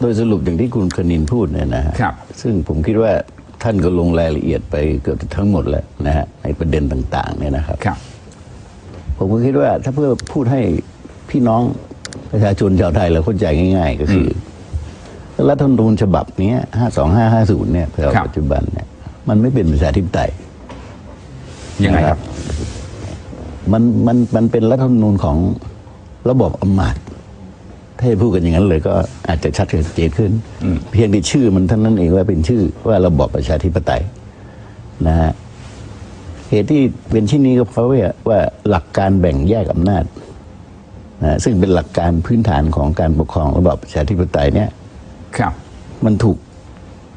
โดยสรุปอย่างที่คุณคณินพูดเนี่ยนะฮะครับซึ่งผมคิดว่าท่านก็ลงรายละเอียดไปเกือบทั้งหมดแล้วนะฮะในประเด็นต่างๆเนี่ยนะครับครับผมก็คิดว่าถ้าเพื่อพูดให้พี่น้องประชาชนชาวไทยเราเข้าใจง่าย ๆ ก็คืออรัฐธรรมนูญฉบับเนี้ห้าสองห้าห้าศูนย์เนี่ยครับปัจจุบันเนี่ยมันไม่เป็นประชาธิปไตยยังไงครับ มันมันมันเป็นรัฐธรรมนูญของระบบอำนาจ ถ้าจะพูดกันอย่างนั้นเลยก็อาจจะชัดเจนขึ้น เพียงแต่ชื่อมันเท่านั้นเองว่าเป็นชื่อว่าระบอบประชาธิปไตยนะฮะเหตุที่เป็นเช่นนี้ก็เพราะว่าว่าหลักการแบ่งแยกอำนาจนะซึ่งเป็นหลักการพื้นฐานของการปกครองระบอบประชาธิปไตยเนี่ยครับ มันถูก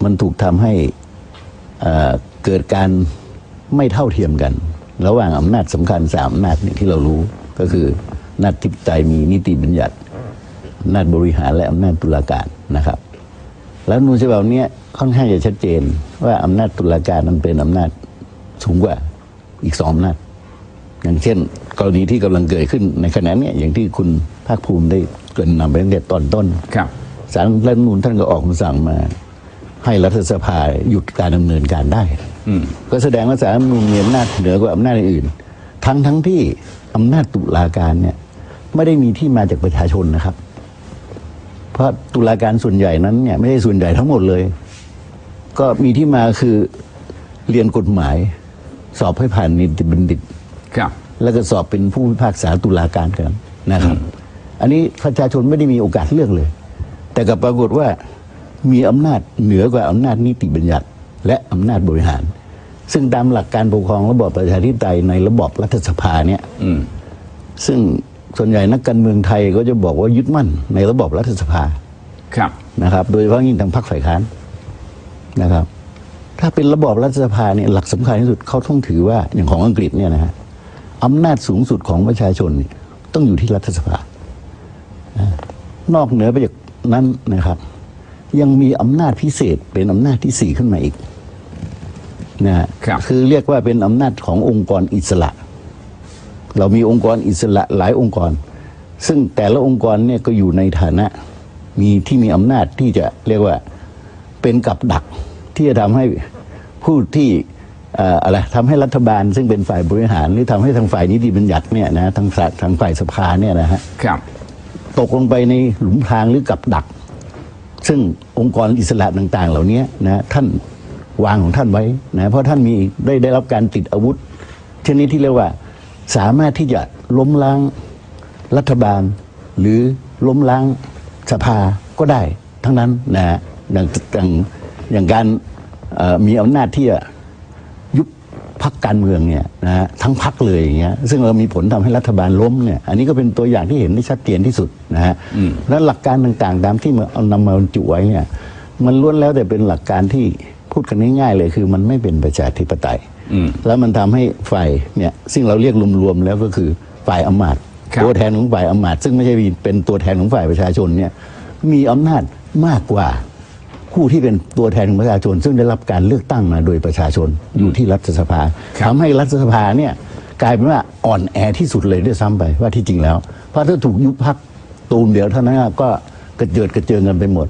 มันถูกทำให้เอ่อเกิดการไม่เท่าเทียมกัน ระหว่างอำนาจสำคัญสามอำนาจเนี่ยที่เรารู้ก็คืออำนาจทิปไตยมีนิติบัญญัติ อำนาจบริหารและอำนาจตุลาการนะครับ แล้วนูญฉบับเนี้ยค่อนข้างจะชัดเจนว่าอำนาจตุลาการมันเป็นอำนาจสูงกว่าอีกสองอำนาจอย่างเช่น กรณีที่กำลังเกิดขึ้นในขณะเนี้ยอย่างที่คุณภาคภูมิได้เกรินนำไปตั้งแต่ตอนต้นครับสารรัฐธรรมนูญท่านก็ออกคำสั่งมา ให้รัฐสภาหยุดการดำเนินการได้อืมก็แสดงว่าสารรัฐธรรมนูญมีอำนาจเหนือกว่าอำนาจอื่น ทั้งทั้งที่อำนาจตุลาการเนี่ย ไม่ได้มีที่มาจากประชาชนนะครับ เพราะตุลาการส่วนใหญ่นั้นเนี่ยไม่ใช่ส่วนใหญ่ทั้งหมดเลย ก็มีที่มาคือเรียนกฎหมาย สอบให้ผ่านนิติบัณฑิต ครับ แล้วก็สอบเป็นผู้พิพากษาตุลาการกันนะครับ อันนี้ประชาชนไม่ได้มีโอกาสเลือกเลย แต่กับปรากฏว่ามีอำนาจเหนือกว่าอำนาจนิติบัญญัติ และอำนาจบริหาร ซึ่งตามหลักการปกครองระบอบประชาธิปไตยในระบอบรัฐสภาเนี่ยอืมซึ่ง ส่วนใหญ่นักการเมืองไทยก็จะบอกว่ายึดมั่นในระบอบรัฐสภาครับนะครับ โดยเฉพาะยิ่งทางพรรคฝ่ายค้านนะครับ ถ้าเป็นระบอบรัฐสภาเนี่ยหลักสำคัญที่สุดเขาต้องถือว่าอย่างของอังกฤษเนี่ยนะฮะอำนาจสูงสุดของประชาชนเนี่ยต้องอยู่ที่รัฐสภาอ่านอกเหนือไปจากนั้นนะครับ ยังมีอำนาจพิเศษเป็นอำนาจที่สี่ขึ้นมาอีกนะฮะครับคือเรียกว่าเป็นอำนาจขององค์กรอิสระ เรามีองค์กรอิสระหลายองค์กร ซึ่งแต่ละองค์กรเนี่ยก็อยู่ในฐานะมีที่มีอำนาจที่จะเรียกว่าเป็นกับดักที่จะทำให้ผู้ที่เอ่ออะไรทำให้รัฐบาลซึ่งเป็นฝ่ายบริหาร หรือทำให้ทางฝ่ายนิติบัญญัติเนี่ยนะทางฝ่ายทางฝ่ายสภาเนี่ยนะฮะครับ ตกลงไปในหลุมพรางหรือกับดัก ซึ่งองค์กรอิสระต่าง ๆ เหล่านี้นะท่านวางของท่านไว้นะเพราะท่านมีได้ได้รับการติดอาวุธชนิดที่เรียกว่า สามารถที่จะล้มล้างรัฐบาล หรือล้มล้างสภาก็ได้ทั้งนั้นนะฮะอย่างอย่างอย่างการมีอำนาจที่จะยุบพักการเมืองเนี่ยนะฮะทั้งพักเลยอย่างเงี้ยซึ่งเรามีผลทำให้รัฐบาลล้มเนี่ยอันนี้ก็เป็นตัวอย่างที่เห็นได้ชัดเจนที่สุดนะฮะและหลักการต่างๆ ตามที่มันเอานำมาบรรจุไว้เนี่ยมันล้วนแล้วแต่เป็นหลักการที่พูดกันง่ายๆเลยคือมันไม่เป็นประชาธิปไตย แล้วมันทำให้ฝ่ายเนี่ยซึ่งเราเรียกรวมๆแล้วก็คือฝ่ายอำมาตย์ครับตัวแทนของฝ่ายอำมาตย์ซึ่งไม่ใช่เป็นตัวแทนของฝ่ายประชาชนเนี่ยมีอำนาจมากกว่าผู้ที่เป็นตัวแทนของประชาชน ซึ่งได้รับการเลือกตั้งมาโดยประชาชนอยู่ที่รัฐสภาครับทำให้รัฐสภาเนี่ยกลายเป็นว่าอ่อนแอที่สุดเลยด้วยซ้ำไปว่าที่จริงแล้ว เพราะถ้าถูกยุบพักตูมเดียวเท่านั้นก็ กระเจิดกระเจิงกันไปหมด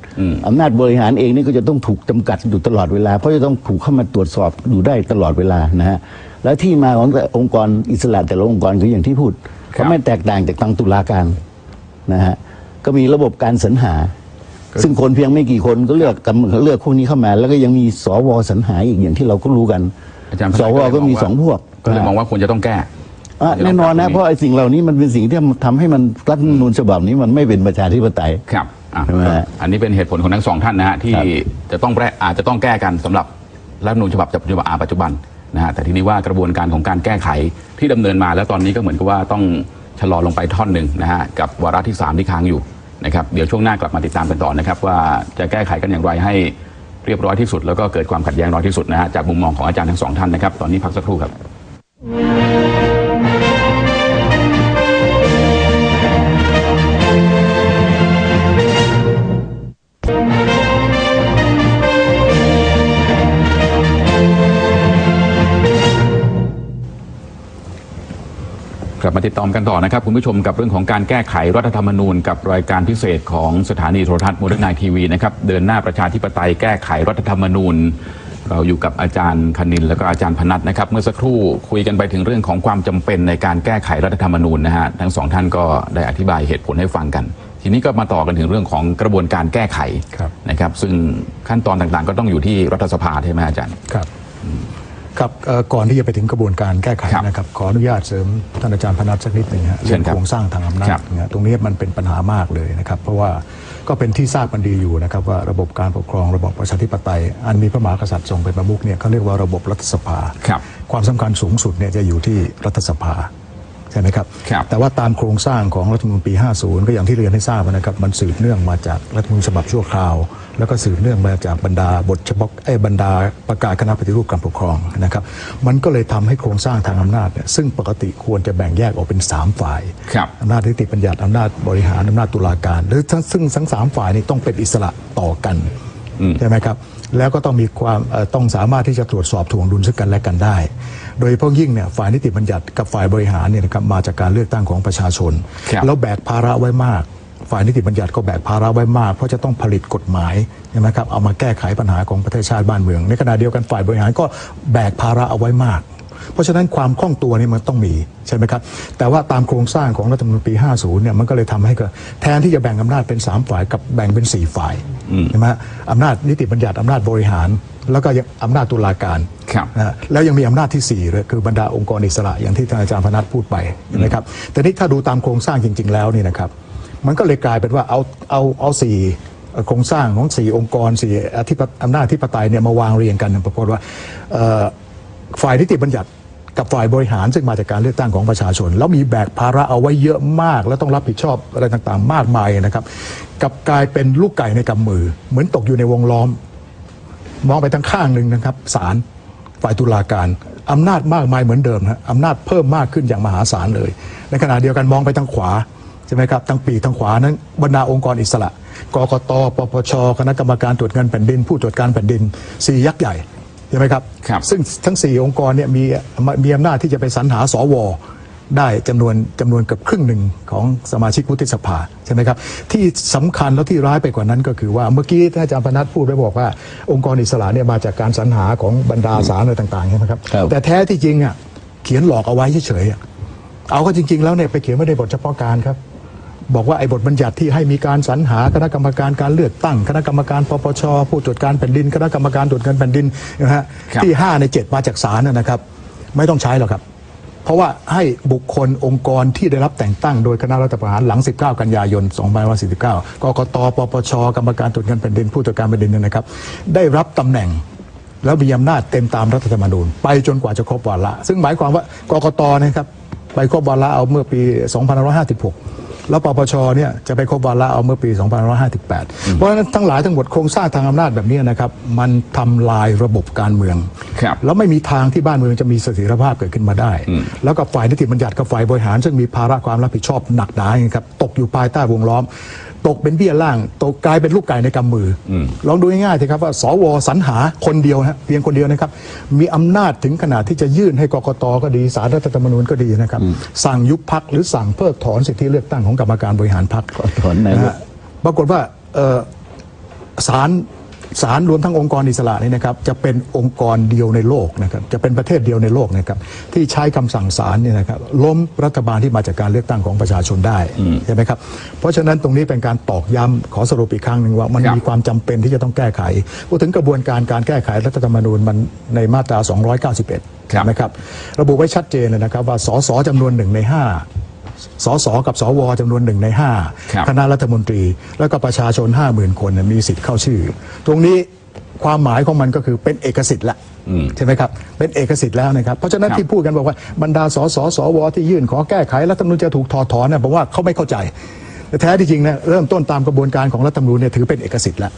อำนาจบริหารเองนี่ก็จะต้องถูกจำกัดอยู่ตลอดเวลา เพราะจะต้องถูกเข้ามาตรวจสอบอยู่ได้ตลอดเวลานะฮะแล้วที่มาของแต่องค์กรอิสระแต่ละองค์กรคืออย่างที่พูดครัเขาบไม่แตกต่างจากทางตุลาการนะฮะก็มีระบบการสรรหา ซึ่งคนเพียงไม่กี่คนก็เลือกกันเลือกพวกนี้เข้ามา แล้วก็ยังมีสวสรรหาอีกอย่างที่เราก็รู้กันอาจารย์สวก็มีสองพวกก็เลยมองว่าควรจะต้องแก้อะแน่นอนนะเพราะไอ้สิ่งเหล่านี้มันเป็นสิ่งที่ทำให้มันรัฐธรรมนูญฉบับนี้มันไม่เป็นประชาธิปไตยครับ อะใช่ไหมฮะ อันนี้เป็นเหตุผลของทั้งสองท่านนะฮะที่ครับจะต้องแก้อาจจะต้องแก้กันสำหรับรัฐธรรมนูญฉบับปัจจุบันอ่าปัจจุบันนะฮะแต่ทีนี้ว่ากระบวนการของการแก้ไขที่ดำเนินมาแล้วตอนนี้ก็เหมือนกับว่าต้องชะลอลงไปท่อนหนึ่งนะฮะกับวาระที่3ที่ค้างอยู่นะครับเดี๋ยวช่วงหน้ากลับมาติดตามกันต่อนะครับว่าจะแก้ไขกันอย่างไรให้เรียบร้อยที่สุด แล้วก็เกิดความขัดแย้งน้อยที่สุดนะฮะจากมุมมองของอาจารย์ทั้งสองท่านนะครับตอนนี้พักสักครู่ครับ ลับมาติดตามกันต่อนะครับคุณผู้ชมกับเรื่องของการแก้ไขรัฐธรรมนูญ กับรายการพิเศษของสถานีโทรทัศน์โมเดิร์นไนทีวีนะครับเดินหน้าประชาธิปไตยแก้ไขรัฐธรรมนูญ เราอยู่กับอาจารย์คณินแล้วก็อาจารย์พนัทนะครับ เมื่อสักครู่คุยกันไปถึงเรื่องของความจำเป็นในการแก้ไขรัฐธรรมนูญนะฮะทั้งสองท่านก็ได้อธิบายเหตุผลให้ฟังกัน ทีนี้ก็มาต่อกันถึงเรื่องของกระบวนการแก้ไขนะครับ ซึ่งขั้นตอนต่างๆ ก็ต้องอยู่ที่รัฐสภาใช่ไหมอาจารย์ครับ ครับเอ่อก่อนที่จะไปถึงกระบวนการแก้ไขครับนะครับขออนุญาตเสริมท่านอาจารย์พนัทสักนิดหนึ่งฮะเชิเรื่อญงครับโครงสร้างทางอำนาครัจบเนี่ยตรงนี้มันเป็นปัญหามากเลยนะครับ เพราะว่าก็เป็นที่ทราบกันดีอยู่นะครับว่าระบบการปกครองระบบประชาธิปไตย อันมีพระมหากษัตริย์ทรงเป็นประมุขเนี่ยเขาเรียกว่าระบบรัฐสภาครับความสำคัญสูงสุดเนี่ยจะอยู่ที่รัฐสภา ใช่ไหมครับครับ แต่ว่าตามโครงสร้างของรัฐธรรมนูญปี 50 ก็อย่างที่เรียนให้ทราบนะครับ มันสืบเนื่องมาจากรัฐธรรมนูญฉบับชั่วคราว แล้วก็สืบเนื่องมาจากบรรดาบทเฉพาะไอ้ยบรรดาประกาศคณะปฏิรูปการปกครองนะครับ มันก็เลยทำให้โครงสร้างทางอำนาจเนี่ยซึ่งปกติควรจะแบ่งแยกออกเป็น 3 ฝ่ายครับอำนาจนิติบัญญัติอำนาจบริหารอำนาจตุลาการ หรือทั้งซึ่งทั้งสามฝ่ายนี้ต้องเป็นอิสระต่อกันอืมใช่ไหมครับ แล้วก็ต้องมีความเอ่อต้องสามารถที่จะตรวจสอบถ่วงดุลซึ่งกันและกันได้ โดยเฉพาะยิ่งเนี่ยฝ่ายนิติบัญญัติกับฝ่ายบริหารเนี่ยนะครับมาจากการเลือกตั้งของประชาชนครับแล้วแบกภาระไว้มาก ฝ่ายนิติบัญญัติก็แบกภาระไว้มาก เพราะจะต้องผลิตกฎหมายใช่ไหมครับเอามาแก้ไขปัญหาของประเทศชาติบ้านเมือง ในขณะเดียวกันฝ่ายบริหารก็แบกภาระเอาไว้มากเพราะฉะนั้นความคล่องตัวนี่มันต้องมีใช่ไหมครับ แต่ว่าตามโครงสร้างของรัฐธรรมนูญปี 50 เนี่ยมันก็เลยทำให้เกิดแทนที่จะแบ่งอำนาจเป็น 3 ฝ่ายกับแบ่งเป็น 4 ฝ่าย ใช่ไหมฮะอำนาจนิติบัญญัติอำนาจบริหาร แล้วก็ยังอำนาจตุลาการครับนะฮะแล้วยังมีอำนาจที่4เลยคือบรรดาองค์กรอิสระอย่างที่ท่านอาจารย์พนัทพูดไปใช่ไหมครับแต่นี่ถ้าดูตามโครงสร้างจริง ๆ แล้วนี่นะครับ มันก็เลยกลายเป็นว่าเอาเอาเอาสี่โครงสร้างของสี่องค์กรสี่อธิปอำนาจที่ปไตยเนี่ยมาวางเรียงกันเนี่ยปรากฏว่าเอ่อฝ่ายนิติบัญญัติ กับฝ่ายบริหารซึ่งมาจากการเลือกตั้งของประชาชน แล้วมีแบกภาระเอาไว้เยอะมาก แล้วต้องรับผิดชอบอะไรต่างๆ มากมายนะครับกับกลายเป็นลูกไก่ในกำมือ เหมือนตกอยู่ในวงล้อม มองไปทางข้างหนึ่งนะครับศาลฝ่ายตุลาการอำนาจมากมายเหมือนเดิมนะอำนาจเพิ่มมากขึ้นอย่างมหาศาลเลย ในขณะเดียวกันมองไปทางขวาใช่ไหมครับทางปีกทางขวานั้นบรรดาองค์กรอิสระกกตปปชคณะกรรมการตรวจเงินแผ่นดิน ผู้ตรวจการแผ่นดินสี่ยักษ์ใหญ่ ใช่ไหมครับครับ ซึ่งทั้งสี่องค์กรเนี่ยมีมีอำนาจที่จะไปสรรหาสวได้จำนวนจำนวนเกือบครึ่งหนึ่งของสมาชิกวุฒิสภาใช่ไหมครับ ที่สำคัญแล้วที่ร้ายไปกว่านั้นก็คือว่าเมื่อกี้ท่านอาจารย์พนัทพูดไว้บอกว่า องค์กรอิสระเนี่ยมาจากการสรรหาของบรรดาศาลอะไรต่างๆใช่ไหมครับครับ แต่แท้ที่จริงอะเขียนหลอกเอาไว้เฉยๆอะเอาก็จริง ๆ แล้วเนี่ยไปเขียนไว้ในบทเฉพาะการครับ บอกว่าไอ้บทบัญญัติที่ให้มีการสรรหาคณะกรรมการการเลือกตั้งคณะกรรมการปปชผู้ตรวจการแผ่นดิน คณะกรรมการตรวจเงินแผ่นดินนะฮะครับที่ห้าในเจ็ดมาจากศาลนะนะครับ ไม่ต้องใช้หรอกครับ เพราะว่าให้บุคคลองค์กรที่ได้รับแต่งตั้งโดยคณะรัฐประหารหลัง 19 กันยายน 2549 กกตปปชกรรมการตรวจเงินแผ่นดิน ผู้ตรวจการแผ่นดินเนยนะครับ ได้รับตำแหน่งแล้วมีอำนาจเต็มตามรัฐธรรมนูญ ไปจนกว่าจะครบวาระซึ่งหมายความว่ากกตนะครับไปครบวาระเอาเมื่อปี 2556 แล้วปปชเนี่ยจะไปครบวาระเอาเมื่อปี 2558 เพราะฉะนั้นทั้งหลายทั้งหมดโครงสร้างทางอำนาจแบบนี้นะครับมันทำลายระบบการเมืองครับแล้วไม่มีทางที่บ้านเมืองจะมีเสถียรภาพเกิดขึ้นมาได้ แล้วกับฝ่ายนิติบัญญัติกับฝ่ายบริหาร ซึ่งมีภาระความรับผิดชอบหนักหนาอย่างนี้ครับตกอยู่ภายใต้วงล้อม ตกเป็นเบี้ยล่าง ตกกลายเป็นลูกไก่ในกำมืออลองดูง่ายๆสิครับว่าสวสรรหาคนเดียวนะเพียงคนเดียวนะครับ มีอำนาจถึงขนาดที่จะยื่นให้กกตก็ดีสารรัฐธรรมนูญก็ดีนะครับ สั่งยุบพักหรือสั่งเพิกถอนสิทธิเลือกตั้งของกรรมการบริหารพักถอนนายกนะฮะปรากฏว่าเอ่อศาล ศาลรวมทั้งองค์กรอิสระนี่นะครับจะเป็นองค์กรเดียวในโลกนะครับจะเป็นประเทศเดียวในโลกนะครับที่ใช้คำสั่งศาลเนี่ยนะครับล้มรัฐบาลที่มาจากการเลือกตั้งของประชาชนได้ใช่ไหมครับเพราะฉะนั้นตรงนี้เป็นการตอกย้ำขอสรุปอีกครั้งหนึ่งว่ามันครับมีความจำเป็นที่จะต้องแก้ไขพูดถึงกระบวนการการแก้ไขรัฐธรรมนูญมันในมาตรา 291ครับนะครับระบุไว้ชัดเจนเลยนะครับว่าสสจำนวนหนึ่งในห้า สสกับสวจำนวนหนึ่งในห้าครับคณะรัฐมนตรี แล้วก็ประชาชน 5 0,000 คนเนี่ยมีสิทธิ์เข้าชื่อ ตรงนี้ความหมายของมันก็คือเป็นเอกสิทธิ์ละอืมใช่ไหมครับ เป็นเอกสิทธิ์แล้วนะครับ เพราะฉะนั้นครับที่พูดกันบอกว่าบรรดาสสสวที่ยื่นขอแก้ไขรัฐธรรมนูญจะถูกถอดถอนเนี่ยผมว่าเขาไม่เข้าใจ แต่แท้ที่จริงเนี่ยเริ่มต้นตามกระบวนการของรัฐธรรมนูญเนี่ยถือเป็นเอกสิทธิ์แล้ว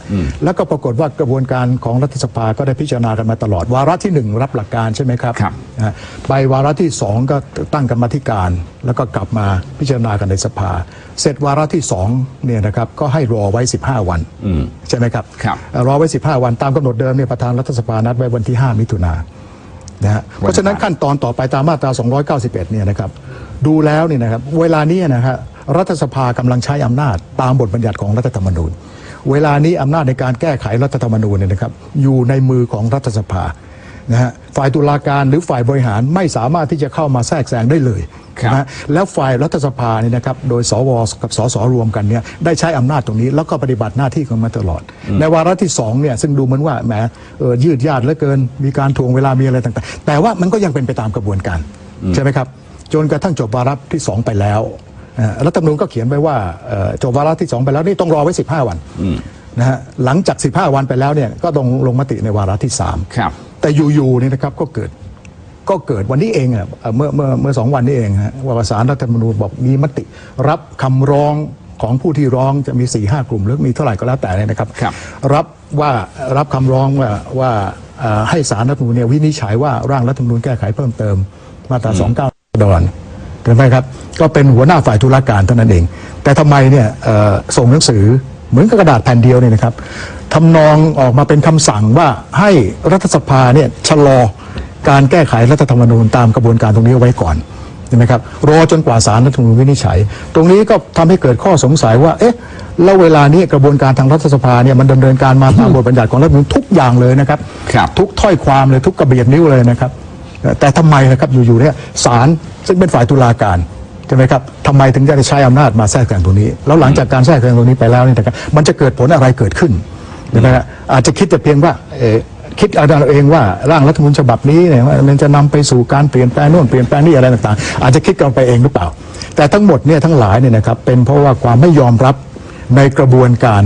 แล้วก็ปรากฏว่ากระบวนการของรัฐสภาก็ได้พิจารณากันมาตลอด วาระที่หนึ่งรับหลักการใช่ไหมครับครับนะฮะไปวาระที่สองก็ตั้งกรรมาธิการ แล้วก็กลับมาพิจารณากันในสภา เสร็จวาระที่สองเนี่ยนะครับก็ให้รอไว้ 15 วันใช่ไหมครับครับเอ่อรอไว้ 15 วันตามกำหนดเดิมเนี่ยประธานรัฐสภานัดไว้วันที่ 5 มิถุนายนนะฮะเพราะฉะนั้นขั้นตอนต่อไปตามมาตรา 291 เนี่ยนะครับดูแล้วเนี่ยนะครับเวลานี้นะครับ รัฐสภากำลังใช้อำนาจตามบทบัญญัติของรัฐธรรมนูญ เวลานี้อำนาจในการแก้ไขรัฐธรรมนูญเนี่ยนะครับอยู่ในมือของรัฐสภานะฮะฝ่ายตุลาการหรือฝ่ายบริหารไม่สามารถที่จะเข้ามาแทรกแซงได้เลยครับนะฮะแล้วฝ่ายรัฐสภาเนี่ยนะครับโดยสวกับสสรวมกันเนี่ยได้ใช้อำนาจตรงนี้ แล้วก็ปฏิบัติหน้าที่ของมันตลอด ในวาระที่สองเนี่ยซึ่งดูเหมือนว่าแหมเอ่อยืดยาดเหลือเกิน มีการทวงเวลามีอะไรต่างๆ แต่ว่ามันก็ยังเป็นไปตามกระบวนการใช่ไหมครับจนกระทั่งจบวาระที่สองไปแล้วนะฮะ รัฐธรรมนูญก็เขียนไว้ว่าเอ่อจบวาระที่สองไปแล้วนี่ต้องรอไว้ 15 วันนะฮะหลังจาก 15 วันไปแล้วเนี่ยก็ต้องลงมติในวาระที่สามครับแต่อยู่ๆเนี่ยนะครับก็เกิดก็เกิดวันนี้เองอะเอ่อเมื่อเมื่อเมื่อสองวันนี้เองฮะว่าสารรัฐธรรมนูญบอกมีมติ รับคำร้องของผู้ที่ร้องจะมี4ี่ห้ากลุ่มหรือมีเท่าไหร่ก็แล้วแต่เนี่ยนะครับครับรับว่ารับคำร้องว่าว่าเอ่อให้สารรัฐธรรมนูญเนี่ยวินิจฉัยว่าร่างรัฐธรรมนูญแก้ไขเพิ่มเติมมาตรา 29ดอน ถูกไหมครับ ก็เป็นหัวหน้าฝ่ายธุรการเท่านั้นเอง แต่ทำไมเนี่ยเอ่อส่งหนังสือเหมือนกับกระดาษแผ่นเดียวเนี่ยนะครับทำนองออกมาเป็นคำสั่งว่าให้รัฐสภาเนี่ยชะลอการแก้ไขรัฐธรรมนูญตามกระบวนการตรงนี้เอาไว้ก่อนใช่ไหมครับรอจนกว่าสารรัฐธรรมนูญวินิจฉัย ตรงนี้ก็ทำให้เกิดข้อสงสัยว่าเอ๊ะแล้วเวลานี้กระบวนการทางรัฐสภาเนี่ยมันดำเนินการมาตามบทบัญญัติของรัฐธรรมนูญทุกอย่างเลยนะครับครับทุกถ้อยความเลยทุกกระเบียดนิ้วเลยนะครับเอ่อ แต่ทำไมนะครับอยู่ๆเนี่ยศาลซึ่งเป็นฝ่ายตุลาการใช่ไหมครับทำไมถึงจะได้ใช้อำนาจมาแทรกแซงตรงนี้ แล้วหลังจากการแทรกแซงตรงนี้ไปแล้วเนี่ยนะครับมันจะเกิดผลอะไรเกิดขึ้นใช่ไหมครับอาจจะคิดแต่เพียงว่าเอ่อคิดเอาเองว่าร่างรัฐธรรมนูญฉบับนี้เนี่ยว่ามันจะนำไปสู่การเปลี่ยนแปลงโน่นเปลี่ยนแปลงนี่อะไรต่างๆ อาจจะคิดกันไปเองหรือเปล่า แต่ทั้งหมดเนี่ยทั้งหลายเนี่ยนะครับเป็นเพราะว่าความไม่ยอมรับในกระบวนการ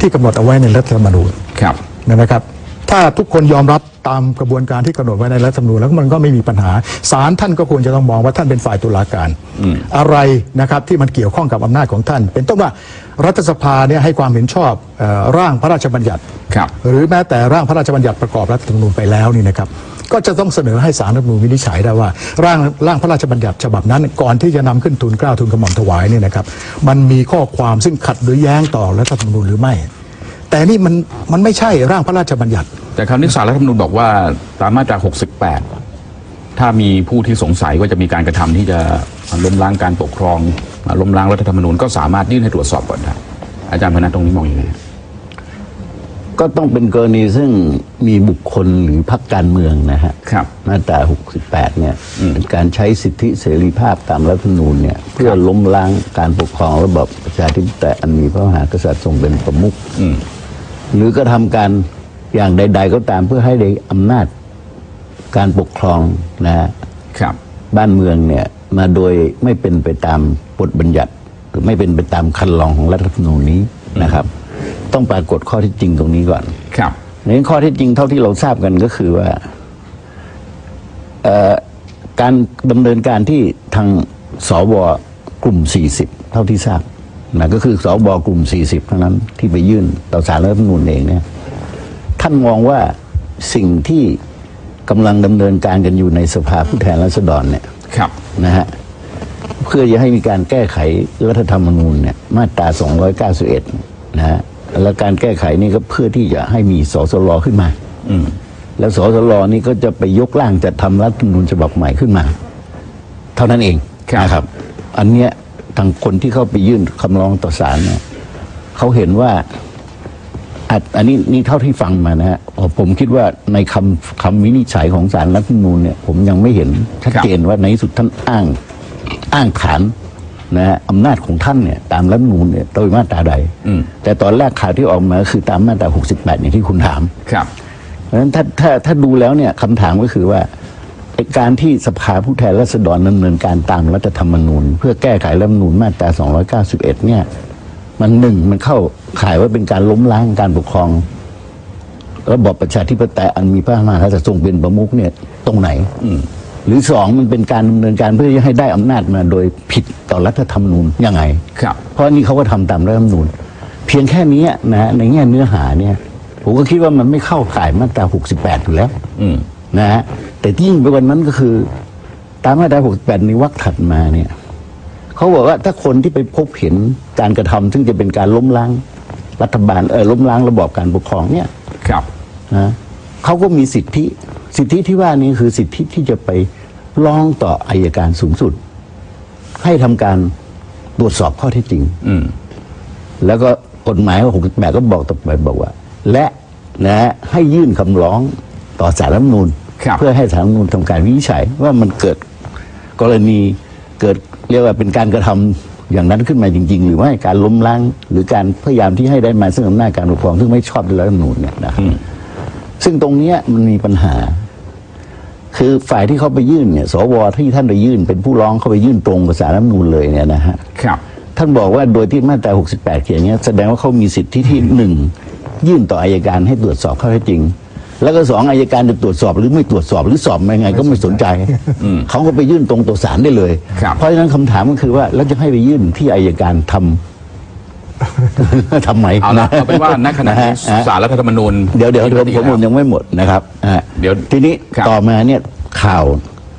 ที่กำหนดเอาไว้ในรัฐธรรมนูญครับนะครับถ้าทุกคนยอมรับ ตามกระบวนการที่กำหนดไว้ในรัฐธรรมนูญแล้วมันก็ไม่มีปัญหาศาลท่านก็ควรจะต้องมองว่าท่านเป็นฝ่ายตุลาการ อะไรนะครับที่มันเกี่ยวข้องกับอำนาจของท่าน เป็นต้นว่ารัฐสภาเนี่ยให้ความเห็นชอบเออร่างพระราชบัญญัติครับหรือแม้แต่ร่างพระราชบัญญัติประกอบรัฐธรรมนูญไปแล้วนี่นะครับก็จะต้องเสนอให้สารรัฐธรรมนูญวินิจฉัยได้ว่า ร่างร่างพระราชบัญญัติฉบับนั้นก่อนที่จะนำขึ้นทูลเกล้าทูลกระหม่อมถวายเนี่ยนะครับ มันมีข้อความซึ่งขัดหรือแย้งต่อรัฐธรรมนูญหรือไม่ แต่นี่มันมันไม่ใช่ร่างพระราชบัญญัติ แต่คราวนี้สารรัฐธรรมนูญบอกว่าตามมาตรา 68 ถ้ามีผู้ที่สงสัยว่าจะมีการกระทำที่จะล้มล้างการปกครองล้มล้างรัฐธรรมนูญก็สามารถยื่นให้ตรวจสอบก่อนได้อาจารย์พนัทตรงนี้มองอย่างไรก็ต้องเป็นกรณีซึ่งมีบุคคลหรือพรรคการเมืองนะฮะครับมาตรา 68 เนี่ยเป็นการใช้สิทธิเสรีภาพตามรัฐธรรมนูญเนี่ยเพื่อล้มล้างการปกครองระบอบประชาธิปไตยอันมีพระมหากษัตริย์ทรงเป็นประมุขอืม หรือกระทำการอย่างใด ๆ ก็ตามเพื่อให้ได้อำนาจการปกครองนะฮะครับ บ้านเมืองเนี่ยมาโดยไม่เป็นไปตามบทบัญญัติหรือไม่เป็นไปตามคันลองของรัฐธรรมนูญนี้นะครับ ต้องปรากฏข้อเที่จริงตรงนี้ก่อนครับในข้อเที่จริงเท่าที่เราทราบกันก็คือว่าเอ่อการดำเนินการที่ทางสวกลุ่ม 40 เท่าที่ทราบ นะก็คือสวกลุ่ม 40เท่านั้นที่ไปยื่นต่อสารรัฐธรรมนูญเองเนี่ยท่านมองว่าสิ่งที่กำลังดำเนินการกันอยู่ในสภาผู้แทนราษฎรเนี่ยครับนะฮะเพื่อจะให้มีการแก้ไขรัฐธรรมนูญเนี่ยมาตรา 291 นะฮะแล้วการแก้ไขนี่ก็เพื่อที่จะให้มีสสรขึ้นมาอืมแล้วสสรนี่ก็จะไปยกร่างจัดทำรัฐธรรมนูญฉบับใหม่ขึ้นมา เท่านั้นเองครับนะครับ อันเนี้ยทางคนที่เข้าไปยื่นคำร้องต่อศาลเนี่ยเขาเห็นว่าอันอันนี้นี่เท่าที่ฟังมานะฮะอ๋อผมคิดว่าในคำคำวินิจฉัยของศาลรัฐธรรมนูญเนี่ยผมยังไม่เห็นชัดเจนว่าในที่สุดท่านอ้างอ้างฐานนะฮะอำนาจของท่านเนี่ยตามรัฐธรรมนูญเนี่ยโดยมาตราใดอืมแต่ตอนแรกข่าวที่ออกมาคือตามมาตรา 68อย่างที่คุณถาม ครับเพราะฉะนั้นถ้าถ้าถ้าดูแล้วเนี่ยคำถามก็คือว่าไอ้ การที่สภาผู้แทนราษฎรดำเนินการตามรัฐธรรมนูญ เพื่อแก้ไขรัฐธรรมนูญมาตรา 291 เนี่ย มันหนึ่งมันเข้าข่ายว่าเป็นการล้มล้างการปกครอง ระบอบประชาธิปไตยอันมีพระมหากษัตริย์ทรงเป็นประมุขเนี่ยตรงไหนอืมหรือสองมันเป็นการดำเนินการเพื่อจะให้ได้อำนาจมาโดยผิดต่อรัฐธรรมนูญยังไงครับ เพราะนี่เขาก็ทำตามรัฐธรรมนูญ เพียงแค่นี้นะฮะในแง่เนื้อหาเนี่ย ผมก็คิดว่ามันไม่เข้าข่ายมาตรา 68 อยู่แล้ว อืม นะฮะแต่ที่ยิ่งไปกว่านั้นก็คือ ตามมาตรา68ในวรรคถัดมาเนี่ยเขาบอกว่าถ้าคนที่ไปพบเห็นการกระทำซึ่งจะเป็นการล้มล้างรัฐบาลเออล้มล้างระบอบการปกครองเนี่ยครับนะเขาก็มีสิทธิ สิทธิที่ว่านี้คือสิทธิที่จะไปร้องต่ออายการสูงสุด ให้ทำการตรวจสอบข้อเท็จจริง อืมแล้วก็กฎหมายว่า68ก็บอกต่อไปบอกว่า และนะให้ยื่นคำร้อง ต่อสารรัฐธรรมนูญครับเพื่อให้สารรัฐธรรมนูญทำการวินิจฉัยว่ามันเกิดกรณีเกิดเรียกว่าเป็นการกระทำอย่างนั้นขึ้นมาจริง ๆ หรือไม่การล้มล้าง หรือการพยายามที่ให้ได้มาซึ่งอำนาจการปกครองซึ่งไม่ชอบด้วยรัฐธรรมนูญเนี่ยนะครับซึ่งตรงเนี้ยมันมีปัญหา คือฝ่ายที่เขาไปยื่นเนี่ย สวที่ท่านไปยื่น เป็นผู้ร้องเขาไปยื่นตรงกับสารรัฐธรรมนูญเลยเนี่ยนะฮะครับ ท่านบอกว่าโดยที่มาตรา 68 เขียนอย่างเงี้ยแสดงว่าเขามีสิทธิที่หนึ่งยื่นต่ออายการให้ตรวจสอบข้อเท็จจริง แล้วก็สองอายการจะตรวจสอบหรือไม่ตรวจสอบหรือสอบมายังไงก็ไม่สนใจเขาก็ไปยื่นตรงต่อศาลได้เลยครับเพราะฉะนั้นคำถามก็คือว่าแล้วจะให้ไปยื่นที่อายการทำทำไมเอาละเอาเป็นว่าณขณะนี้ฮสารรัฐธรรมนูญเดี๋ยวเดี๋ยวเดี๋ยวติผมแล้วยังไม่หมดนะครับอ่าเดี๋ยวทีนี้ครับต่อมาเนี่ยข่าว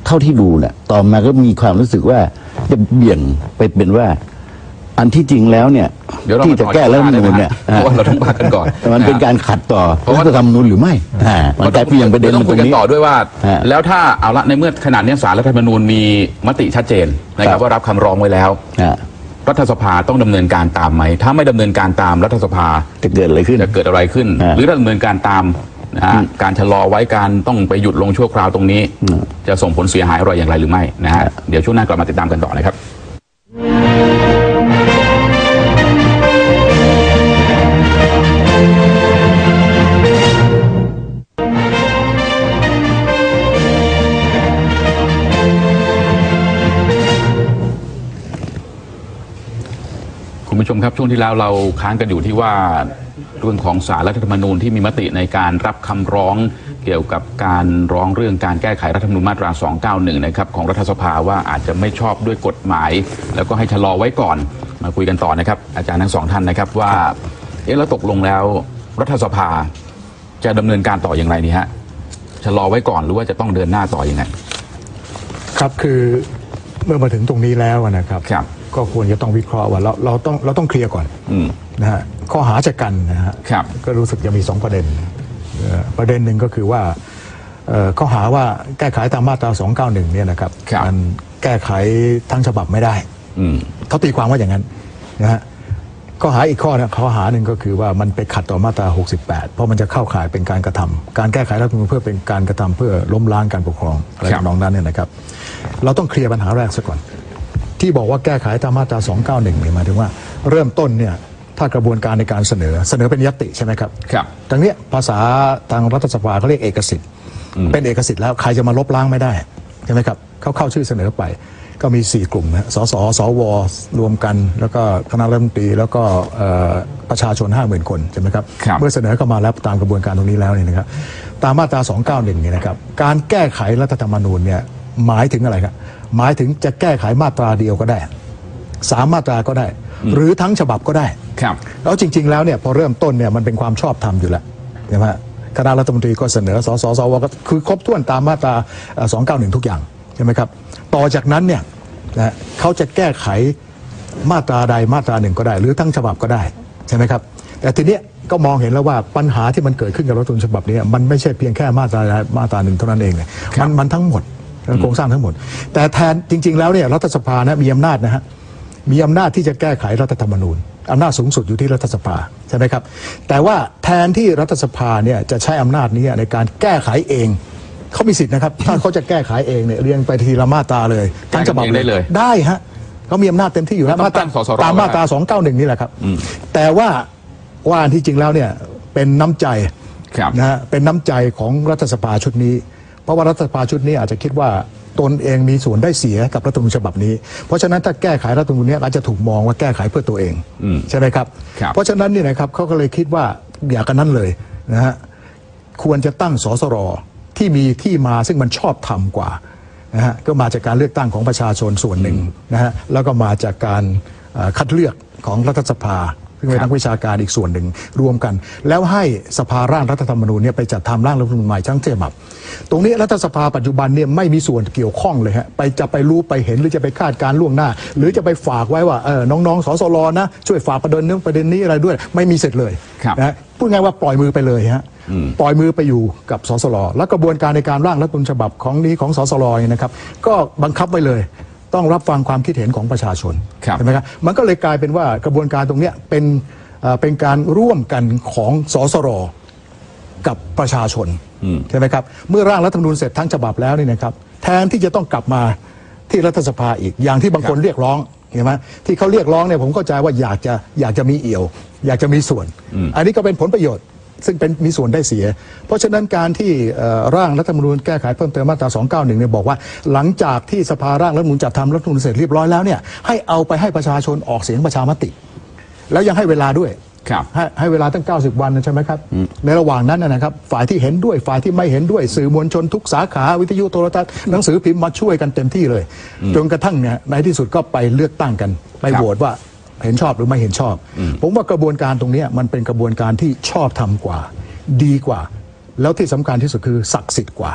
เท่าที่ดูเนี่ยต่อมาก็มีความรู้สึกว่าจะเบี่ยงไปเป็นว่า อันที่จริงแล้วเนี่ยเดี๋ยวเราที่มาจะแก้รัฐธรรมนูญเนี่ยเพราะว่าเราต้องพักกันก่อนมันเป็นการขัดต่อเพราะว่ารัฐธรรมนูญหรือไม่อ่ามันกลายเป็นอย่างประเด็นต้อมังนคุตยรงกันนี้ต่อด้วยว่าฮะแล้วถ้าเอาละในเมื่อขนาดนี้สารรัฐธรรมนูญมีมติชัดเจนนะคครัรับบว่ารับคำร้องไว้แล้วอ่ารัฐสภาต้องดำเนินการตามไหม ถ้าไม่ดำเนินการตามรัฐสภาจะเกิดอะไรขึ้นจะเกิดอะไรขึ้นฮะหรือถ้าดำเนินการตามนะฮะการชะลอไว้การต้องไปหยุดลงชั่วคราวตรงนี้ จะส่งผลเสียหายอะไรอย่างไรหรือไม่นะฮะเดี๋ยวช่วงหน้ากลับมาติดตามกันต่อนะครับ ผู้ชมครับช่วงที่แล้วเราค้างกันอยู่ที่ว่าเรื่องของสารรัฐธรรมนูญที่มีมติในการรับคำร้องเกี่ยวกับการร้องเรื่องการแก้ไขรัฐธรรมนูญมาตรา 291 นะครับของรัฐสภาว่าอาจจะไม่ชอบด้วยกฎหมาย แล้วก็ให้ชะลอไว้ก่อนมาคุยกันต่อนะครับ อาจารย์ทั้งสองท่านนะครับว่าเอ๊ะแล้วตกลงแล้ว รัฐสภาจะดำเนินการต่ออย่างไรนี่ฮะชะลอไว้ก่อนหรือว่าจะต้องเดินหน้าต่ออยังไงครับคือเมื่อมาถึงตรงนี้แล้วนะครับครับ ก็ควรจะต้องวิเคราะห์ว่าเราเราต้องเราต้องเคลียร์ก่อนอืมนะฮะข้อหาจะกันนะฮะครับก็รู้สึกจะมีสองประเด็นเอ่อประเด็นหนึ่งก็คือว่าเอ่อข้อหาว่าแก้ไขตามมาตรา 291 เนี่ยนะครับครับมันแก้ไขทั้งฉบับไม่ได้อืมเขาตีความว่าอย่างนั้นนะฮะข้อหาอีกข้อนะข้อหาหนึ่งก็คือว่ามันไปขัดต่อมาตรา 68 เพราะมันจะเข้าข่ายเป็นการกระทำการแก้ไขรัฐธรรมนูญเพื่อเป็นการกระทำเพื่อล้มล้างการปกครองอะไรครับทำนองนั้นเนี่ยนะครับ เราต้องเคลียร์ปัญหาแรกซะก่อน ที่บอกว่าแก้ไขตามมาตรา 291เนี่ยหมายถึงว่าเริ่มต้นเนี่ยถ้ากระบวนการในการเสนอเสนอเป็นยติใช่ไหมครับครับทางเนี้ยภาษาทางรัฐสภาเขาเรียกเอกสิทธิ์ เป็นเอกสิทธิ์แล้วใครจะมาลบล้างไม่ได้ใช่ไหมครับเขาเข้าชื่อเสนอไป ก็มี 4 กลุ่มนะสสสวรวมกัน แล้วก็คณะรัฐมนตรีแล้วก็เอ่อประชาชน 50,000 คนใช่ไหมครับครับเมื่อเสนอเข้ามาแล้วตามกระบวนการตรงนี้แล้วเนี่ยนะครับตามมาตรา 291เนี่ยนะครับการแก้ไขรัฐธรรมนูญเนี่ยหมายถึงอะไรครับ หมายถึงจะแก้ไขมาตราเดียวก็ได้สามมาตราก็ได้ หรือทั้งฉบับก็ได้ครับแล้วจริง ๆ แล้วเนี่ยพอเริ่มต้นเนี่ยมันเป็นความชอบธรรมอยู่แล้วใช่ไหมฮะคณะรัฐมนตรีก็เสนอสสสวก็คือครบถ้วนตามมาตราเอ่อ291 ทุกอย่างใช่ไหมครับ ต่อจากนั้นเนี่ยนะฮะเขาจะแก้ไขมาตราใดมาตราหนึ่งก็ได้ หรือทั้งฉบับก็ได้ใช่ไหมครับแต่ทีเนี้ยก็มองเห็นแล้วว่าปัญหาที่มันเกิดขึ้นกับรัฐธรรมนูญฉบับนี้มันไม่ใช่เพียงแค่มาตราใดมาตราหนึ่งเท่านั้นเองเลยมันมันทั้งหมด โครงสร้างทั้งหมด แต่แทนจริง ๆ แล้วเนี่ยรัฐสภานะมีอำนาจนะฮะมีอำนาจที่จะแก้ไขรัฐธรรมนูญอำนาจสูงสุดอยู่ที่รัฐสภาใช่ไหมครับแต่ว่าแทนที่รัฐสภาเนี่ยจะใช้อำนาจนี้ในการแก้ไขเองเขามีสิทธิ์นะครับถ้าเขาจะแก้ไขเองเนี่ยเรียงไปทีละมาตราเลยทั้งฉบับแก้กันเองได้เลย ได้ฮะเขามีอำนาจเต็มที่อยู่แล้วต้องมาตราตั้งสสรตามมาตรา291 นี่แหละครับ แต่ว่าว่าอันที่จริงแล้วเนี่ยเป็นน้ำใจครับนะฮะเป็นน้ำใจของรัฐสภาชุดนี้ เพราะว่ารัฐสภาชุดนี้อาจจะคิดว่าตนเองมีส่วนได้เสียกับรัฐธรรมนูญฉบับนี้ เพราะฉะนั้นถ้าแก้ไขรัฐธรรมนูญเนี้อาจจะถูกมองว่าแก้ไขเพื่อตัวเองอืมใช่ไหมครับครับ เพราะฉะนั้นเนี่ยนะครับเขาก็เลยคิดว่าอย่ากันนั้นเลยนะฮะควรจะตั้งสสรที่มีที่มาซึ่งมันชอบธรรมกว่านะฮะก็มาจากการเลือกตั้งของประชาชนส่วนหนึ่งนะฮะแล้วก็มาจากการเอ่อคัดเลือกของรัฐสภา ซึ่งเป็นนักวิชาการอีกส่วนหนึ่งรวมกัน แล้วให้สภาร่างรัฐธรรมนูญเนี่ยไปจัดทำร่างรัฐธรรมนูญใหม่ทั้งฉบับตรงนี้รัฐสภาปัจจุบันเนี่ยไม่มีส่วนเกี่ยวข้องเลยฮะไปจะไปรู้ไปเห็นหรือจะไปคาดการณ์ล่วงหน้า หรือจะไปฝากไว้ว่าเออน้องๆสสรนะช่วยฝากประเด็นนึงประเด็นนี้อะไรด้วย ไม่มีเสร็จเลยครับนะพูดง่ายว่าปล่อยมือไปเลยฮะปล่อยมือไปอยู่กับสสรแล้วกระบวนการในการร่างรัฐธรรมนูญฉบับของนี้ของสสรเนี่ยนะครับ ก็บังคับไว้เลย ต้องรับฟังความคิดเห็นของประชาชนครับใช่ไหมครับมันก็เลยกลายเป็นว่ากระบวนการตรงเนี้ยเป็นเอ่อเป็นการร่วมกันของสสรกับประชาชนใช่ไหมครับเมื่อร่างรัฐธรรมนูญเสร็จทั้งฉบับแล้วนี่นะครับแทนที่จะต้องกลับมาที่รัฐสภาอีกอย่างที่บางคนเรียกร้องเห็นไหมที่เขาเรียกร้องเนี่ยผมเข้าใจว่าอยากจะอยากจะมีเอี่ยว อยากจะมีส่วน อันนี้ก็เป็นผลประโยชน์ ซึ่งเป็นมีส่วนได้เสีย เพราะฉะนั้นการที่เอ่อร่างรัฐธรรมนูญแก้ไขเพิ่มเติมมาตรา 291 เนี่ยบอกว่า หลังจากที่สภาร่างรัฐธรรมนูญจัดทำรัฐธรรมนูญเสร็จเรียบร้อยแล้วเนี่ยให้เอาไปให้ประชาชนออกเสียงประชามติ แล้วยังให้เวลาด้วยครับให้ให้เวลาตั้ง 90 วันนะใช่ไหมครับ ในระหว่างนั้นนะนะครับ ฝ่ายที่เห็นด้วยฝ่ายที่ไม่เห็นด้วยสื่อมวลชนทุกสาขาวิทยุโทรทัศน์หนังสือพิมพ์มาช่วยกันเต็มที่เลย จนกระทั่งเนี่ยในที่สุดก็ไปเลือกตั้งกัน ไปครับโหวตว่า เห็นชอบหรือไม่เห็นชอบ ผมว่ากระบวนการตรงเนี้ยมันเป็นกระบวนการที่ชอบทำกว่า ดีกว่า แล้วที่สำคัญที่สุดคือศักดิ์สิทธิ์กว่า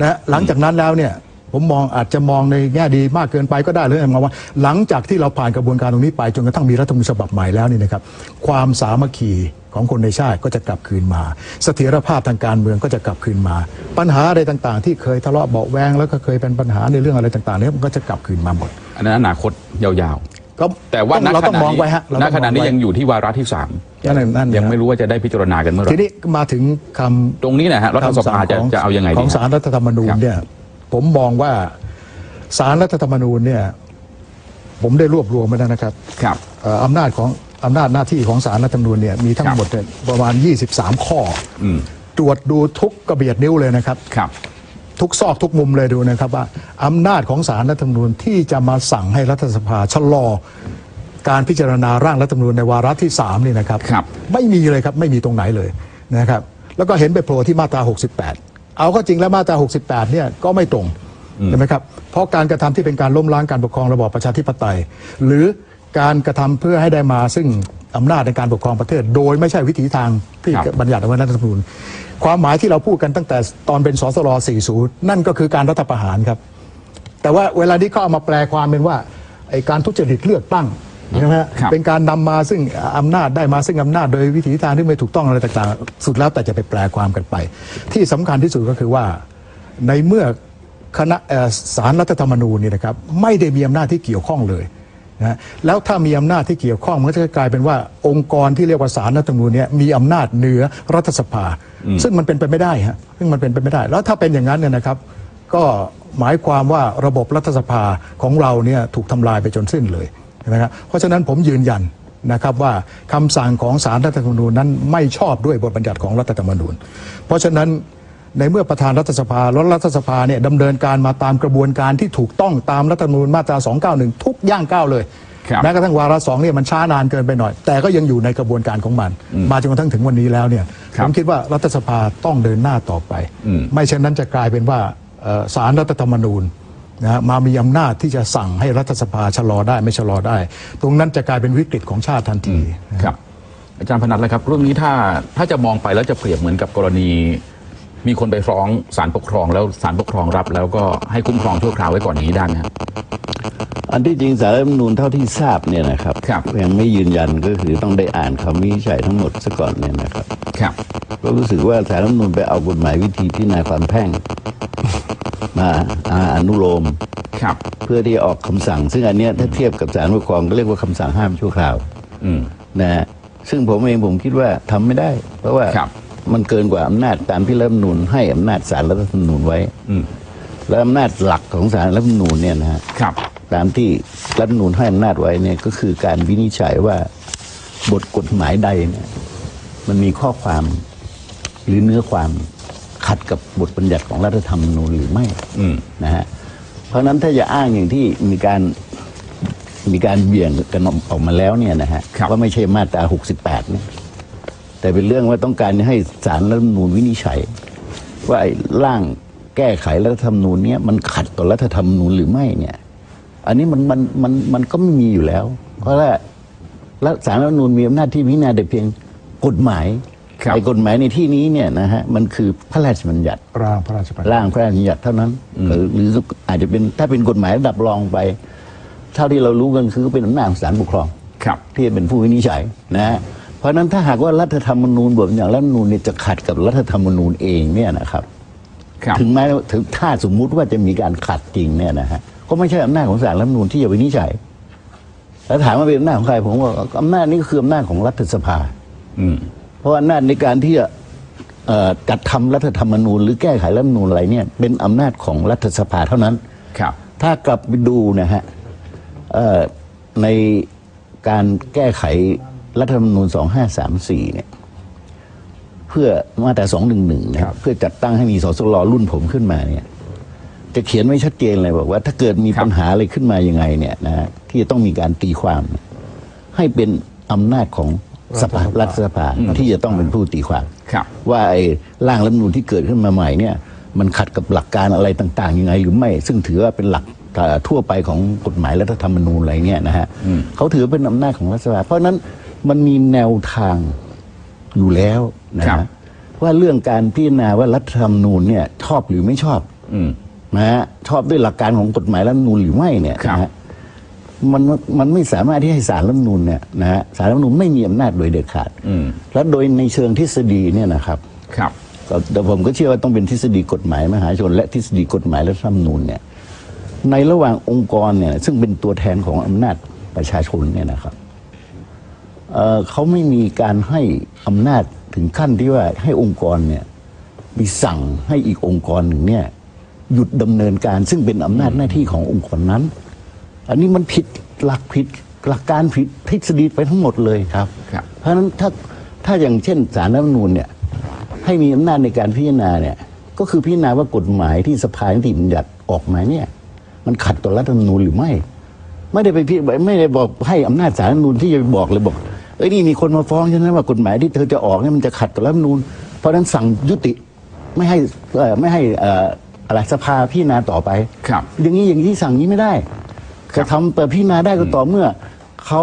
นะฮะหลังจากนั้นแล้วเนี่ยผมมองอาจจะมองในแง่ดีมากเกินไปก็ได้เลยมองว่า หลังจากที่เราผ่านกระบวนการตรงนี้ไปจนกระทั่งมีรัฐธรรมนูญฉบับใหม่แล้วนี่นะครับ ความสามัคคีของคนในชาติก็จะกลับคืนมา เสถียรภาพทางการเมืองก็จะกลับคืนมา ปัญหาอะไรต่างๆ ที่เคยทะเลาะเบาะแวงแล้วก็เคยเป็นปัญหาในเรื่องอะไรต่างๆเนี่ยมันก็จะกลับคืนมาหมด อันนั้นอนาคตยาว ก็ๆแต่ว่าณเราขต้องณะมองนี้ไว้ฮะเราณต้องขณะนี้มองไว้ยังอยู่ที่วาระที่สามนั่นน่ะนั่นน่ะยังไม่รู้ว่าจะได้พิจารณากันเมื่อไหร่ทีนี้มาถึงคำตรงนี้นะฮะรัฐสภาจะคำสั่งจะเอายังไงขดีองสารรัฐธรรมนูญครับเนี่ย ผมมองว่าสารรัฐธรรมนูญเนี่ย ผมได้รวบรวมมาแล้วนะครับ ครับเอ่ออำนาจของอำนาจหน้าที่ของสารรัฐธรรมนูญเนี่ยมีทั้ครังบหมดเนี่ยประมาณ 23 ข้ออมตรวจดูทุกกระเบียดนิ้วเลยนะครับครับ ทุกซอกทุกมุมเลยดูนะครับว่าอำนาจของสารรัฐธรรมนูญที่จะมาสั่งให้รัฐสภาชะลอ การพิจารณาร่างรัฐธรรมนูญในวาระที่3นี่นะครับครับ ไม่มีเลยครับไม่มีตรงไหนเลยนะครับ แล้วก็เห็นไปโผล่ที่มาตรา 68 เอาก็จริงแล้วมาตรา 68เนี่ยก็ไม่ตรงใช่ไหมครับเพราะการกระทำที่เป็นการล้มล้างการปกครองระบอบประชาธิปไตย หรือ การกระทำเพื่อให้ได้มาซึ่งอำนาจในการปกครองประเทศ โดยไม่ใช่วิถีทางที่ครับบัญญัติเอาไว้ในรัฐธรรมนูญความหมายที่เราพูดกันตั้งแต่ตอนเป็นสสร40 นั่นก็คือการรัฐประหารครับ แต่ว่าเวลานี้เขาเอามาแปลความเป็นว่าไอการทุจริตเลือกตั้งใช่ไหมฮะครับ เป็นการนำมาซึ่งอำนาจได้มาซึ่งอำนาจโดยวิถีทางที่ไม่ถูกต้องอะไรต่างๆ สุดแล้วแต่จะไปแปลความกันไป ที่สำคัญที่สุดก็คือว่าในเมื่อคณะเอ่อสารรัฐธรรมนูญนี่นะครับไม่ได้มีอำนาจที่เกี่ยวข้องเลย นะแล้วถ้ามีอำนาจที่เกี่ยวข้องมันก็จะกลายเป็นว่าองค์กรที่เรียกว่าสารรัฐธรรมนูญเนี่ยมีอำนาจเหนือรัฐสภา ซึ่งมันเป็นไปไม่ได้ฮะซึ่งมันเป็นไปไม่ได้ แล้วถ้าเป็นอย่างนั้นเนี่ยนะครับ ก็หมายความว่าระบบรัฐสภาของเราเนี่ยถูกทำลายไปจนสิ้นเลยนะครับเพราะฉะนั้นผมยืนยันนะครับว่าคำสั่งของสารรัฐธรรมนูญนั้นไม่ชอบด้วยบทบัญญัติของรัฐธรรมนูญ เพราะฉะนั้น ในเมื่อประธานรัฐสภาแล้วรัฐสภาเนี่ยดำเนินการมาตามกระบวนการที่ถูกต้องตามรัฐธรรมนูญมาตรา 291 ทุกย่างก้าวเลยครับแม้กระทั่งวาระสองเนี่ยมันช้านานเกินไปหน่อย แต่ก็ยังอยู่ในกระบวนการของมัน มาจนกระทั่งถึงวันนี้แล้วเนี่ยครัผบมคิดว่ารัฐสภาต้องเดินหน้าต่อไปอืมไม่เช่นนั้นจะกลายเป็นว่าเอ่อสารรัฐธรรมนูญนะฮะมามีอำนาจที่จะสั่งให้รัฐสภาชะลอได้ไม่ชะลอได้ ตรงนั้นจะกลายเป็นวิกฤตของชาติทันทีครับ อาจารย์พนัทเลยครับเรื่องนี้ถ้าถ้าจะมองไปแล้วจะเปรียบเหมือนกับกรณี มีคนไปฟ้องศาลปกครองแล้วศาลปกครองรับ แล้วก็ให้คุ้มครองชั่วคราวไว้ก่อนอย่างนี้ได้ไหมครับ อันที่จริงสารรัฐธรรมนูญเท่าที่ทราบเนี่ยนะครับครับ ยังไม่ยืนยันก็คือต้องได้อ่านคำวินิจฉัยทั้งหมดซะก่อนเนี่ยนะครับ ครับ ก็รู้สึกว่าสารรัฐธรรมนูญไปเอากฎหมายวิธีพิจารณาความแพ่ง มาอ่าอนุโลม ครับ เพื่อที่ออกคำสั่ง ซึ่งอันเนี้ยถ้าเทียบกับสารปกครองก็เรียกว่าคำสั่งห้ามชั่วคราวอืม นะฮะซึ่งผมเองผมคิดว่าทำไม่ได้ เพราะว่าครับ มันเกินกว่าอำนาจตามที่รัฐธรรมนูญให้อำนาจสารรัฐธรรมนูญไว้อืมและอำนาจหลักของสารรัฐธรรมนูญเนี่ยนะฮะครับตามที่รัฐธรรมนูญให้อำนาจไว้เนี่ยก็คือการวินิจฉัยว่าบทกฎหมายใดเนี่ยมันมีข้อความหรือเนื้อความขัดกับบทบัญญัติของรัฐธรรมนูญหรือไม่อืมนะฮะเพราะฉะนั้นถ้าจะอ้างอย่างที่มีการมีการเบี่ยงกันออกมาแล้วเนี่ยนะฮะครับว่าไม่ใช่มาตรา 68เนี่ย แต่เป็นเรื่องว่าต้องการให้สารรัฐธรรมนูญวินิจฉัย ว่าไอ้ร่างแก้ไขรัฐธรรมนูญเนี่ยมันขัดต่อรัฐธรรมนูญหรือไม่เนี่ย อันนี้มันมันมันมันก็ไม่มีอยู่แล้ว เพราะว่ารัฐสารรัฐธรรมนูญมีอำนาจที่พิจารณาแต่เพียงกฎหมายครับไอ้กฎหมายในที่นี้เนี่ยนะฮะมันคือพระราชบัญญัติร่างพระราชบัญญัติร่างพระราชบัญญัติเท่านั้น หรือหรืออาจจะเป็นถ้าเป็นกฎหมายระดับรองไป เท่าที่เรารู้กันคือเป็นอำนาจของศาลปกครองครับที่จะเป็นผู้วินิจฉัยนะฮะ เพราะฉะนั้นถ้าหากว่ารัฐธรรมนูญบทบัญญัติรัฐธรรมนูญเนี่ยจะขัดกับรัฐธรรมนูญเองเนี่ยนะครับครับถึงแม้ถึงถ้าสมมุติว่าจะมีการขัดจริงเนี่ยนะฮะก็ไม่ใช่อำนาจของศาลรัฐธรรมนูญที่จะวินิจฉัยแล้วถามว่าเป็นอำนาจของใครผมว่าอำนาจนี้ก็คืออำนาจของรัฐสภาอืมเพราะอำนาจในการที่จะเอ่อจัดทำรัฐธรรมนูญ หรือแก้ไขรัฐธรรมนูญอะไรเนี่ยเป็นอำนาจของรัฐสภาเท่านั้นครับถ้ากลับไปดูนะฮะเอ่อในการแก้ไข รัฐธรรมนูญ2534เนี่ยเพื่อมาแต่211เนี่ยเพื่อจัดตั้งให้มีสสรรุ่นผมขึ้นมาเนี่ยจะเขียนไว้ชัดเจนเลยบอกว่า ถ้าเกิดมีครับปัญหาอะไรขึ้นมายังไงเนี่ยนะฮะที่จะต้องมีการตีความเนี่ยให้เป็นอำนาจของสภารัฐสภาที่จะต้องเป็นผู้ตีความครับว่าไอ้ร่างรัฐธรรมนูญที่เกิดขึ้นมาใหม่เนี่ย มันขัดกับหลักการอะไรต่าง ๆ ยังไง หรือไม่ ซึ่งถือว่าเป็นหลักเอ่อทั่วไปของกฎหมายรัฐธรรมนูญอะไรเงี้ยนะฮะเขาถือเป็นอำนาจของรัฐสภาเพราะฉะนั้น มันมีแนวทางอยู่แล้วนะครับฮะว่าเรื่องการพิจารณาว่ารัฐธรรมนูญเนี่ย ชอบหรือไม่ชอบอืมนะฮะชอบด้วยหลักการของกฎหมายรัฐธรรมนูญหรือไม่เนี่ยครับนะฮะมันมันไม่สามารถที่ให้สารรัฐธรรมนูญเนี่ยนะฮะสารรัฐธรรมนูญไม่มีอำนาจโดยเด็ดขาดอืมและโดยในเชิงทฤษฎีเนี่ยนะครับ ครับก็แต่ผมก็เชื่อว่าต้องเป็นทฤษฎีกฎหมายมหาชน และทฤษฎีกฎหมายรัฐธรรมนูญเนี่ยในระหว่างองค์กรเนี่ยซึ่งเป็นตัวแทนของอำนาจประชาชนเนี่ยนะครับ เอ่อเขาไม่มีการให้อำนาจถึงขั้นที่ว่าให้องค์กรเนี่ยมีสั่งให้อีกองค์กรหนึ่งเนี่ยหยุดดำเนินการซึ่งเป็นอำนาจหน้าที่ขององค์กรนั้น อันนี้มันผิดหลักผิดหลักการผิดทฤษฎีไปทั้งหมดเลยครับครับ เพราะฉะนั้นถ้าถ้าอย่างเช่นสารรัฐธรรมนูญเนี่ยให้มีอำนาจในการพิจารณาเนี่ยก็คือพิจารณาว่ากฎหมายที่สภานิติบัญญัติออกมาเนี่ยมันขัดต่อรัฐธรรมนูญหรือไม่ ไม่ได้ไปพิไม่ได้บอกให้อำนาจสารรัฐธรรมนูญที่จะไปบอกเลยบอกเอ้ยนี่มีคนมาฟ้องฉันนะว่ากฎหมายที่เธอจะออกเนี่ยมันจะขัดต่อรัฐธรรมนูญเพราะฉะนั้นสั่งยุติไม่ให้เอ่อไม่ให้เอ่ออะไรสภาพิจารณาต่อไป ครับ อย่างนี้อย่างนี้สั่งนี้ไม่ได้ครัจะบทำแต่พิจารณาได้ก็ต่อเมื่อเขา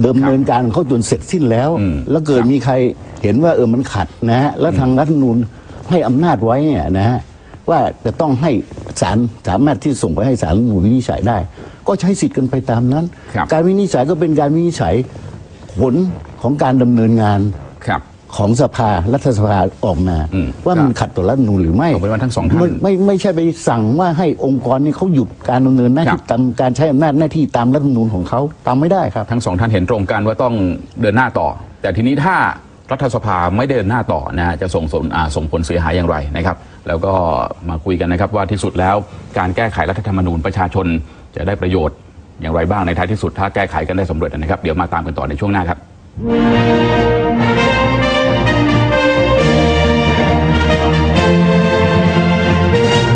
เดิมเนินการของเขาจนเสร็จสิ้นแล้ว อืมแล้วเกิดครับมีใครเห็นว่าเออมันขัดนะฮะแล้วทางรัฐธรรมนูญให้อำนาจไว้เนี่ยนะฮะว่าจะต้องให้ศาลสามารถที่ส่งไปให้ศาลรัฐธรรมนูญวินิจฉัยได้ ก็ใช้สิทธิ์กันไปตามนั้น ครับ การวินิจฉัยก็เป็นการวินิจฉัย ผลของการดำเนินงานครับของสภารัฐสภาออกมาอืมว่ามันขัดต่อรัฐธรรมนูญหรือไม่เอาเป็นว่าทั้งสองท่านไม่ไม่ไม่ใช่ไปสั่งว่าให้องค์กรนี้เขาหยุดการดำเนินหน้าครัที่บตามการใช้อำนาจหน้าที่ตามรัฐธรรมนูญของเขาตามไม่ได้ครับ ทั้งสองท่านเห็นตรงกันว่าต้องเดินหน้าต่อ แต่ทีนี้ถ้ารัฐสภาไม่ได้เดินหน้าต่อนะฮะจะส่งผลอ่าส่งผลเสียหายอย่างไรนะครับ แล้วก็มาคุยกันนะครับว่าที่สุดแล้วการแก้ไขรัฐธรรมนูญประชาชนจะได้ประโยชน์ อย่างไรบ้างในท้ายที่สุดถ้าแก้ไขกันได้สำเร็จนะครับ เดี๋ยวมาตามกันต่อในช่วงหน้าครับ